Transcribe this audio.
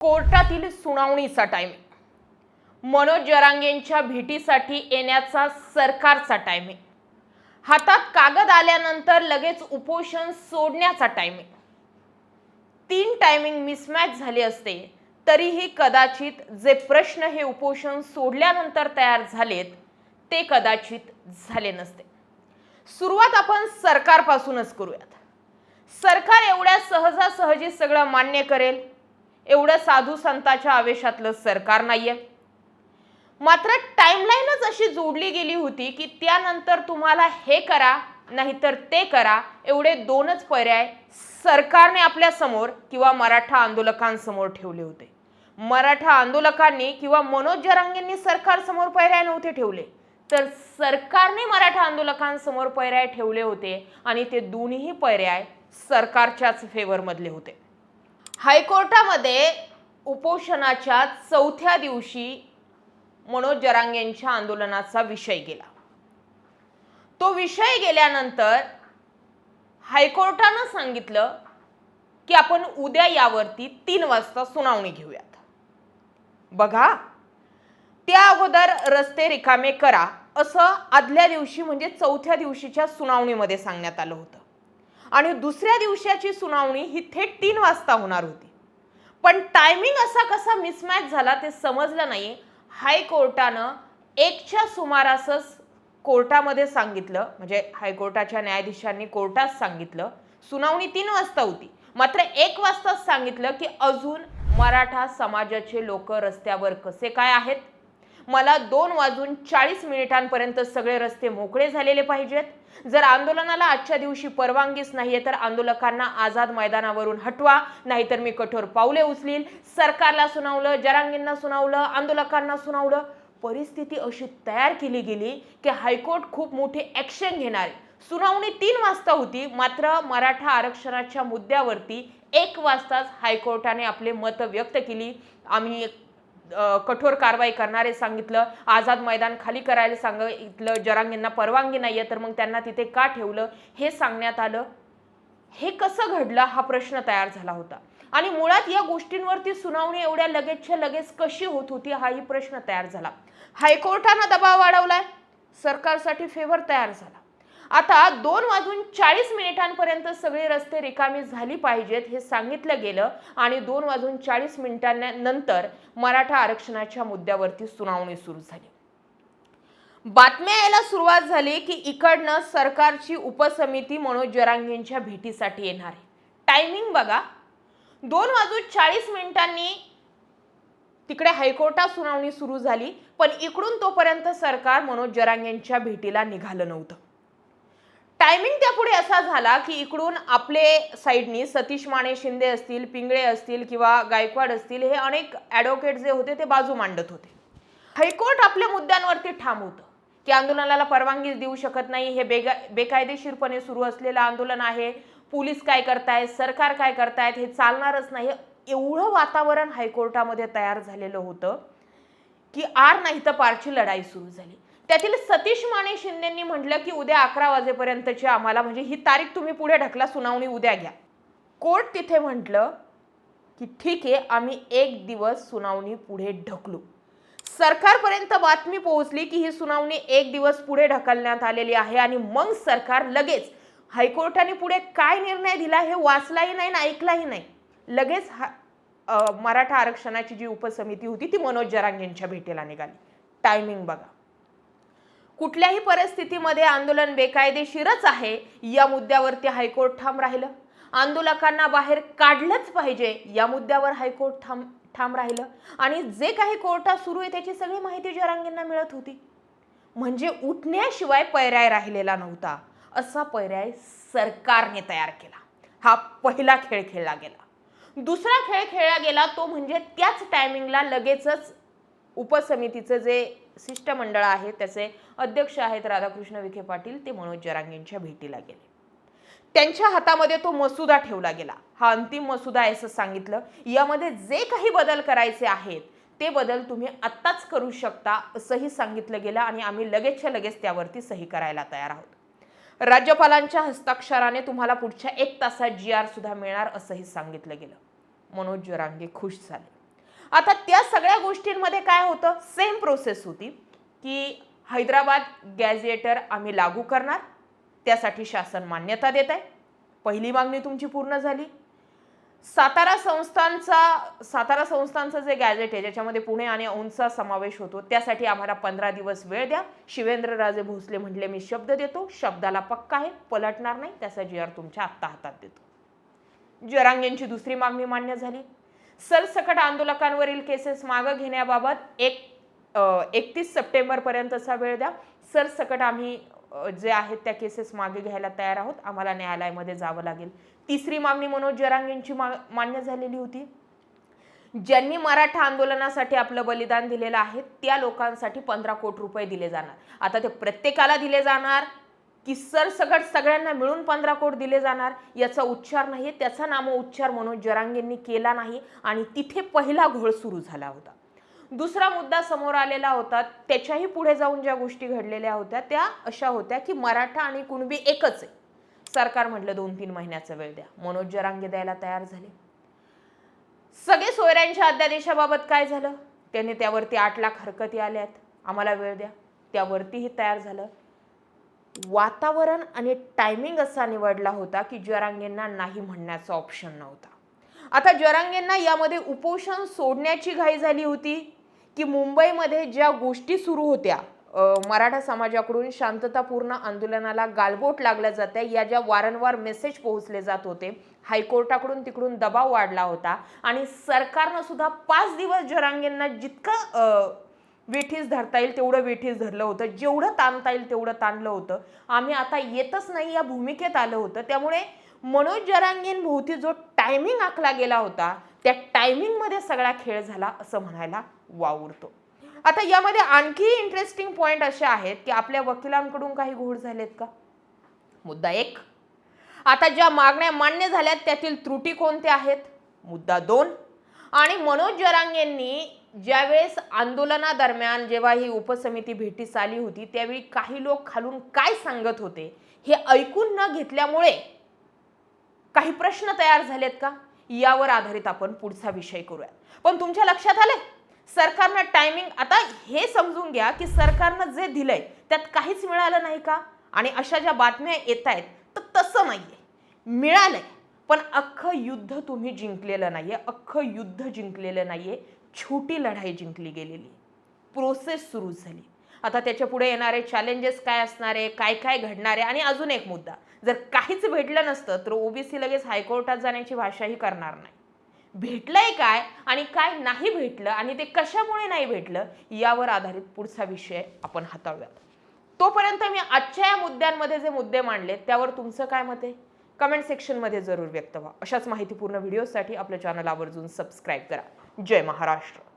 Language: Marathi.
कोर्टातील सुनावणीचा टायमिंग मनोज जरांगेंच्या भेटीसाठी येण्याचा सरकारचा टायमिंग हातात कागद आल्यानंतर लगेच उपोषण सोडण्याचा टायमिंग तीन टायमिंग मिसमॅच झाले असते तरीही कदाचित जे प्रश्न हे उपोषण सोडल्यानंतर तयार झालेत ते कदाचित झाले नसते. सुरुवात आपण सरकारपासूनच करूयात. सरकार एवढ्या सहजासहजी सगळं मान्य करेल एवढं साधू संताच्या आवेशातलं सरकार नाहीये. मात्र टाईमलाईनच अशी जोडली गेली होती की त्यानंतर तुम्हाला हे करा नाहीतर ते करा एवढे दोनच पर्याय सरकारने आपल्यासमोर किंवा मराठा आंदोलकांसमोर ठेवले होते. मराठा आंदोलकांनी किंवा मनोज जरांगेंनी सरकारसमोर पर्याय नव्हते ठेवले. तर सरकारने मराठा आंदोलकांसमोर पर्याय ठेवले होते आणि ते दोन्ही पर्याय सरकारच्याच फेवरमधले होते. हायकोर्टामध्ये उपोषणाच्या चौथ्या दिवशी मनोज जरांगेंच्या आंदोलनाचा विषय गेला. तो विषय गेल्यानंतर हायकोर्टानं सांगितलं की आपण उद्या यावरती तीन वाजता सुनावणी घेऊयात. बघा त्या अगोदर रस्ते रिकामे करा असं आदल्या दिवशी म्हणजे चौथ्या दिवशीच्या सुनावणीमध्ये सांगण्यात आलं होतं. आणि दुसऱ्या दिवसाची सुनावणी ही थेट तीन वाजता होणार होती. पण टायमिंग असा कसा मिसमॅच झाला ते समजलं नाही हायकोर्टानं एकच्या सुमारासच कोर्टामध्ये सांगितलं म्हणजे हायकोर्टाच्या न्यायाधीशांनी कोर्टात सांगितलं सुनावणी तीन वाजता होती. मात्र एक वाजताच सांगितलं की अजून मराठा समाजाचे लोक रस्त्यावर कसे काय आहेत? मला दोन वाजून चाळीस मिनिटांपर्यंत सगळे रस्ते मोकळे झालेले पाहिजेत. जर आंदोलनाला आजच्या दिवशी परवानगीच नाहीये तर आंदोलकांना आझाद मैदानावरून हटवा नाहीतर मी कठोर पावले उचलील सरकारला सुनावलं जरांगींना सुनावलं आंदोलकांना सुनावलं. परिस्थिती अशी तयार केली गेली की हायकोर्ट खूप मोठी ॲक्शन घेणार. सुनावणी तीन वाजता होती मात्र मराठा आरक्षणाच्या मुद्द्यावरती एक वाजताच हायकोर्टाने आपले मत व्यक्त केली. आम्ही कठोर कारवाई करणारे सांगितलं. आझाद मैदान खाली करायला सांगितलं. जरांगींना परवानगी नाहीये तर मग त्यांना तिथे का ठेवलं? हे सांगण्यात आलं. हे कसं घडलं? हा प्रश्न तयार झाला होता. आणि मुळात या गोष्टींवरती सुनावणी एवढ्या लगेचच्या लगेच कशी होत होती हाही प्रश्न तयार झाला. हायकोर्टानं दबाव वाढवलाय. सरकारसाठी फेवर तयार झाला. आता दोन वाजून चाळीस मिनिटांपर्यंत सगळे रस्ते रिकामी झाली पाहिजेत हे सांगितलं गेलं आणि दोन वाजून चाळीस मिनिटांनंतर मराठा आरक्षणाच्या मुद्द्यावरती सुनावणी सुरू झाली. बातम्या यायला सुरुवात झाली की इकडनं सरकारची उपसमिती मनोज जरांगेंच्या भेटीसाठी येणार आहे. टायमिंग बघा. दोन वाजून चाळीस मिनिटांनी तिकडे हायकोर्टात सुनावणी सुरू झाली पण इकडून तोपर्यंत सरकार मनोज जरांगेंच्या भेटीला निघालं नव्हतं. टायमिंग त्यापुढे असा झाला की इकडून आपले साईडनी सतीश माने शिंदे असतील पिंगळे असतील किंवा गायकवाड असतील हे अनेक ॲडव्होकेट जे होते ते बाजू मांडत होते. हायकोर्ट आपल्या मुद्द्यांवरती ठाम होतं की आंदोलनाला परवानगी देऊ शकत नाही हे बेगा बेकायदेशीरपणे सुरू असलेलं आंदोलन आहे पोलीस काय करतायत सरकार काय करतायत हे चालणारच नाही एवढं वातावरण हायकोर्टामध्ये तयार झालेलं होतं की आर नाही तर पारची लढाई सुरू झाली. त्यातील सतीश माने शिंदेंनी म्हटलं की उद्या अकरा वाजेपर्यंतची आम्हाला म्हणजे ही तारीख तुम्ही पुढे ढकला सुनावणी उद्या घ्या. कोर्ट तिथे म्हटलं की ठीक आहे आम्ही एक दिवस सुनावणी पुढे ढकलू. सरकारपर्यंत बातमी पोहोचली की ही सुनावणी एक दिवस पुढे ढकलण्यात आलेली आहे आणि मग सरकार लगेच हायकोर्टाने पुढे काय निर्णय दिला हे वाचलाही नाही ना ऐकलाही नाही. लगेच हा मराठा आरक्षणाची जी उपसमिती होती ती मनोज जरांगेंच्या भेटीला निघाली. टायमिंग बघा. कुठल्याही परिस्थितीमध्ये आंदोलन बेकायदेशीरच आहे या मुद्द्यावरती हायकोर्ट ठाम राहिलं. आंदोलकांना बाहेर काढलंच पाहिजे या मुद्द्यावर हायकोर्ट ठाम ठाम राहिलं. आणि जे काही कोर्टात सुरू आहे त्याची सगळी माहिती जरांगींना मिळत होती. म्हणजे उठण्याशिवाय पर्याय राहिलेला नव्हता असा पर्याय सरकारने तयार केला. हा पहिला खेळ खेळला गेला. दुसरा खेळ खेळला गेला तो म्हणजे त्याच टायमिंगला लगेचच उपसमितीचं जे शिष्टमंडळ आहे त्याचे अध्यक्ष आहेत राधाकृष्ण विखे पाटील ते मनोज जरांगेंच्या भेटीला गेले. त्यांच्या हातामध्ये तो मसुदा ठेवला गेला. हा अंतिम मसुदा आहे असं सांगितलं. यामध्ये जे काही बदल करायचे आहेत ते बदल तुम्ही आत्ताच करू शकता असंही सांगितलं गेलं आणि आम्ही लगेचच्या लगेच त्यावरती सही करायला तयार आहोत. राज्यपालांच्या हस्ताक्षराने तुम्हाला पुढच्या एक तासात जी आर सुद्धा मिळणार असंही सांगितलं गेलं. मनोज जोरांगे खुश झाले. आता त्या सगळ्या गोष्टींमध्ये काय होतं? सेम प्रोसेस होती की हैदराबाद गॅझेटर आम्ही लागू करणार. त्यासाठी शासन मान्यता देत आहे. पहिली मागणी तुमची पूर्ण झाली. सातारा संस्थांचा सातारा संस्थांचं जे गॅजेट आहे ज्याच्यामध्ये पुणे आणि औंधचा समावेश होतो त्यासाठी आम्हाला पंधरा दिवस वेळ द्या. शिवेंद्रराजे भोसले म्हटले मी शब्द देतो शब्दाला पक्का आहे पलटणार नाही. त्याचा जी आर तुमच्या आत्ता हातात देतो. जरांगेंची दुसरी मागणी मान्य झाली. सरसकट आंदोलकांवरील केसेस मागं घेण्याबाबत एक एकतीस सप्टेंबरपर्यंतचा वेळ द्या. सरसकट आम्ही जे आहेत त्या केसेस मागे घ्यायला तयार आहोत. आम्हाला न्यायालयामध्ये जावं लागेल. तिसरी मागणी मनोज जरांगेंची मा मान्य झालेली होती. ज्यांनी मराठा आंदोलनासाठी आपलं बलिदान दिलेलं आहे त्या लोकांसाठी पंधरा कोटी रुपये दिले जाणार. आता ते प्रत्येकाला दिले जाणार की सरसकट सगळ्यांना मिळून पंधरा कोट दिले जाणार याचा उच्चार नाही त्याचा नामोच्चार मनोज जरांगेंनी केला नाही आणि तिथे पहिला घोळ सुरू झाला होता. दुसरा मुद्दा समोर आलेला होता त्याच्याही पुढे जाऊन ज्या गोष्टी घडलेल्या होत्या त्या अशा होत्या की मराठा आणि कुणबी एकच आहे. सरकार म्हटलं दोन तीन महिन्याचा वेळ द्या. मनोज जरांगे द्यायला तयार झाले. सगळे सोयऱ्यांच्या अध्यादेशाबाबत काय झालं? त्यांनी त्यावरती आठ लाख हरकती आल्या आहेत आम्हाला वेळ द्या. त्यावरतीही तयार झालं. वातावरण आणि टायमिंग असा निवडला होता की जरांगेंना नाही म्हणण्याचा ऑप्शन नव्हता. आता जरांगेंना यामध्ये उपोषण सोडण्याची घाई झाली होती की मुंबईमध्ये ज्या गोष्टी सुरू होत्या मराठा समाजाकडून शांततापूर्ण आंदोलनाला गालबोट लागल्या जात्या या ज्या वारंवार मेसेज पोहोचले जात होते हायकोर्टाकडून तिकडून दबाव वाढला होता आणि सरकारनं सुद्धा पाच दिवस जरांगेंना जितकं वेठीस धरता येईल तेवढं वेठीस धरलं होतं. जेवढं ताणता येईल तेवढं ताणलं होतं. आम्ही आता येतच नाही या भूमिकेत आलं होतं. त्यामुळे मनोज जरांगींभोवती जो टायमिंग आखला गेला होता त्या टायमिंगमध्ये सगळा खेळ झाला असं म्हणायला वावरतो. आता यामध्ये आणखी इंटरेस्टिंग पॉईंट असे आहेत की आपल्या वकिलांकडून काही घोड झालेत का? मुद्दा एक. आता ज्या मागण्या मान्य झाल्यात त्यातील त्रुटी कोणत्या आहेत? मुद्दा दोन. आणि मनोज जरांगेंनी ज्यावेळेस आंदोलनादरम्यान जेव्हा ही उपसमिती भेटीस आली होती त्यावेळी काही लोक खालून काय सांगत होते हे ऐकून न घेतल्यामुळे काही प्रश्न तयार झालेत का? यावर आधारित आपण पुढचा विषय करूया पण तुमच्या लक्षात आलंय? सरकारनं टायमिंग आता हे समजून घ्या की सरकारनं जे दिलंय त्यात काहीच मिळालं नाही का? आणि अशा ज्या बातम्या येत आहेत तर तसं नाहीये. मिळालंय. पण अख्खं युद्ध तुम्ही जिंकलेलं नाहीये अख्खं युद्ध जिंकलेलं नाहीये छोटी लढाई जिंकली गेलेली प्रोसेस सुरू झाली. आता त्याच्या पुढे येणारे चॅलेंजेस काय असणारे काय काय घडणारे आणि अजून एक मुद्दा जर काहीच भेटलं नसतं तर ओबीसी लगेच हायकोर्टात जाण्याची भाषाही करणार नाही. भेटलंय काय आणि काय नाही भेटलं आणि ते कशामुळे नाही भेटलं यावर आधारित पुढचा विषय आपण हाताळूयात. तोपर्यंत मी आजच्या या मुद्द्यांमध्ये जे मुद्दे मांडले त्यावर तुमचं काय मत आहे? कमेंट सेक्शनमध्ये जरूर व्यक्त व्हा. अशाच माहितीपूर्ण व्हिडिओसाठी आपल्या चॅनल आवर्जून सबस्क्राईब करा. जय महाराष्ट्र.